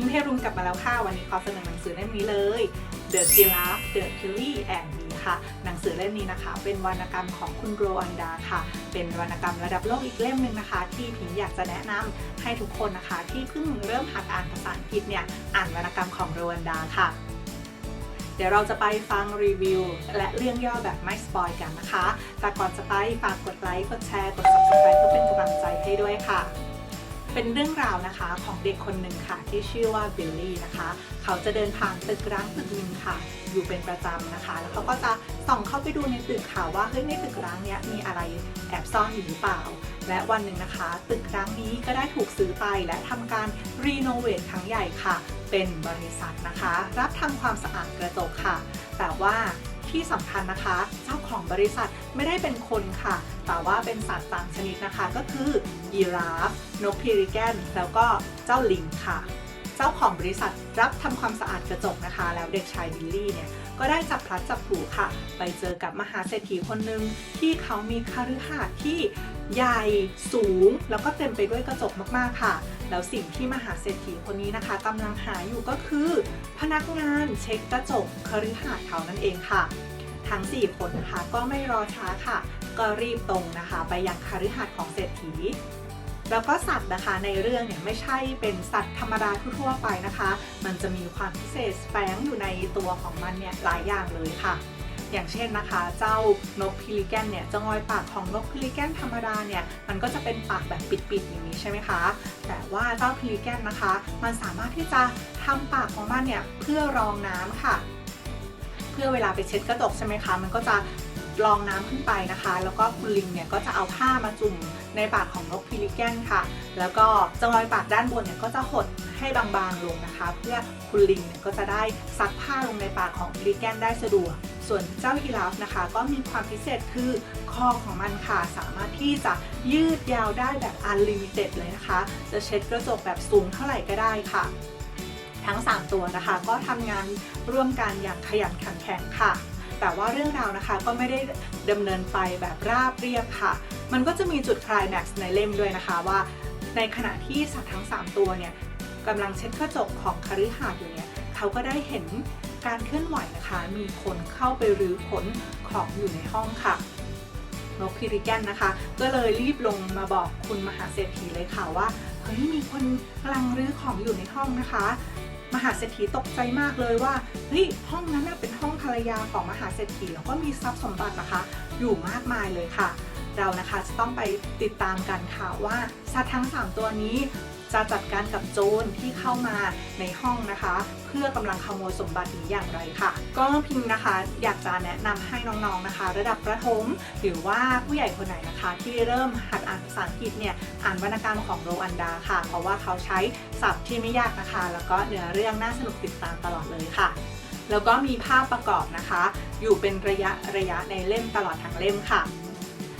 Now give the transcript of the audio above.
ยิ้มให้รุนกลับมาแล้วค่ะ วันนี้ขอเสนอหนังสือเล่มนี้เลย The Giraffe The Tilly and Me ค่ะ หนังสือเล่มนี้นะคะ เป็นวรรณกรรมของคุณโรอันดาค่ะ เป็นวรรณกรรมระดับโลกอีกเล่มหนึ่งนะคะ ที่พิงอยากจะแนะนำให้ทุกคนนะคะ ที่เพิ่งเริ่มหัดอ่านภาษาอังกฤษเนี่ย อ่านวรรณกรรมของโรอันดาค่ะ เดี๋ยวเราจะไปฟังรีวิว และเรื่องย่อแบบไม่สปอยกันนะคะ แต่ก่อนจะไปฝากกดไลค์ กดแชร์ กด subscribe เพื่อเป็นกำลังใจให้ด้วยค่ะ เป็นเรื่องราวนะคะของเด็กคนหนึ่งค่ะ ที่ชื่อว่าบิลลี่นะคะ เขาจะเดินผ่านตึกร้างตึกหนึ่งค่ะ อยู่เป็นประจำนะคะ แล้วเขาก็จะส่องเข้าไปดูในตึกค่ะว่าเฮ้ยในตึกร้างเนี้ยมีอะไรแอบซ่อนอยู่หรือเปล่า และวันหนึ่งนะคะ ตึกร้างนี้ก็ได้ถูกซื้อไปและทำการรีโนเวทครั้งใหญ่ค่ะ เป็นบริษัทนะคะ รับทำความสะอาดกระจกค่ะ แต่ว่า ที่สำคัญนะคะ เจ้าของบริษัทไม่ได้เป็นคนค่ะ แต่ว่าเป็นสัตว์ต่างชนิดนะคะ ก็คือยีราฟ นกพิริแกน แล้วก็เจ้าลิงค่ะ เจ้าของบริษัทรับทำความสะอาดกระจกนะคะ แล้วเด็กชายบิลลี่เนี่ยก็ได้จับพลัดจับผลูค่ะ ไปเจอกับมหาเศรษฐีคนหนึ่งที่เขามีคฤหาสน์ที่ใหญ่สูง แล้วก็เต็มไปด้วยกระจกมากๆค่ะ แล้วสิ่งที่มหาเศรษฐีคนนี้นะคะกำลังหาอยู่ก็คือ พนักงานเช็คกระจกคฤหาสน์เขานั่นเองค่ะ ทั้ง 4 คนนะคะก็ไม่รอช้าค่ะ ก็รีบตรงนะคะ ไปยังคฤหาสน์ของเศรษฐี แล้วก็สัตว์นะคะในเรื่องเนี่ยไม่ใช่เป็นสัตว์ธรรมดาทั่วไปนะคะ มันจะมีความพิเศษแฝงอยู่ในตัวของมันเนี่ยหลายอย่างเลยค่ะ อย่างเช่นนะคะ เจ้านกพิลิแกนเนี่ยจะงอยปากของนกพิลิแกนธรรมดาเนี่ยมันก็จะเป็นปากแบบปิดๆอย่างนี้ใช่ไหมคะ แต่ว่าเจ้าพิลิแกนนะคะ มันสามารถที่จะทำปากของมันเนี่ยเพื่อรองน้ำค่ะ เพื่อเวลาไปเช็ดกระจกใช่ไหมคะ มันก็จะรองน้ำขึ้นไปนะคะ แล้วก็คุณลิงเนี่ยก็จะเอาผ้ามาจุ่มในปากของนกพิลิแกนค่ะ แล้วก็จ้ารอยปากด้านบนเนี่ยก็จะหดให้บางๆลงนะคะ เพื่อคุณลิงเนี่ยก็จะได้ซักผ้าลงในปากของพิลิแกนได้สะดวก ส่วนเจ้ายีราฟนะคะ ก็มีความพิเศษคือคอของมันค่ะ สามารถที่จะยืดยาวได้แบบ unlimited เลยนะคะ จะเช็ดกระจกแบบสูงเท่าไหร่ก็ได้ค่ะ ทั้ง 3 ตัวนะคะ ก็ทำงานร่วมกันอย่างขยันขันแข็งค่ะ แต่ว่าเรื่องราวนะคะก็ไม่ได้ดำเนินไปแบบราบเรียบค่ะ มันก็จะมีจุดคลายแม็กซ์ในเล่มด้วยนะคะว่า ในขณะที่สัตว์ทั้ง 3 ตัวเนี่ยกำลังเช็ดกระจกของคฤหาสน์อยู่เนี่ยเขาก็ได้เห็น การเคลื่อนไหวนะคะ มีคนเข้าไปรื้อขนของอยู่ในห้องค่ะนกพิริแกนนะคะ ก็เลยรีบลงมาบอกคุณมหาเศรษฐีเลยค่ะว่าเฮ้ยมีคนกำลังรื้อของอยู่ในห้องนะคะ มหาเศรษฐีตกใจมากเลยว่าเฮ้ยห้องนั้นเป็นห้องภรรยาของมหาเศรษฐีแล้วก็มีทรัพย์สมบัตินะคะ อยู่มากมายเลยค่ะ เรานะคะจะต้องไปติดตามกันค่ะว่าสัตว์ทั้ง 3 ตัวนี้ จะจัดการกับโจรที่เข้ามาในห้องนะคะ เพื่อกำลังขโมยสมบัตินี้อย่างไรค่ะ ก็พิมพ์นะคะอยากจะแนะนำให้น้องๆนะคะ ระดับประถมหรือว่าผู้ใหญ่คนไหนนะคะ ที่เริ่มหัดอ่านภาษาอังกฤษเนี่ยอ่านวรรณกรรมของโรอันดาค่ะ เพราะว่าเขาใช้ศัพท์ที่ไม่ยากนะคะ แล้วก็เนื้อเรื่องน่าสนุกติดตามตลอดเลยค่ะแล้วก็มีภาพประกอบนะคะ อยู่เป็นระยะระยะในเล่มตลอดทั้งเล่มค่ะ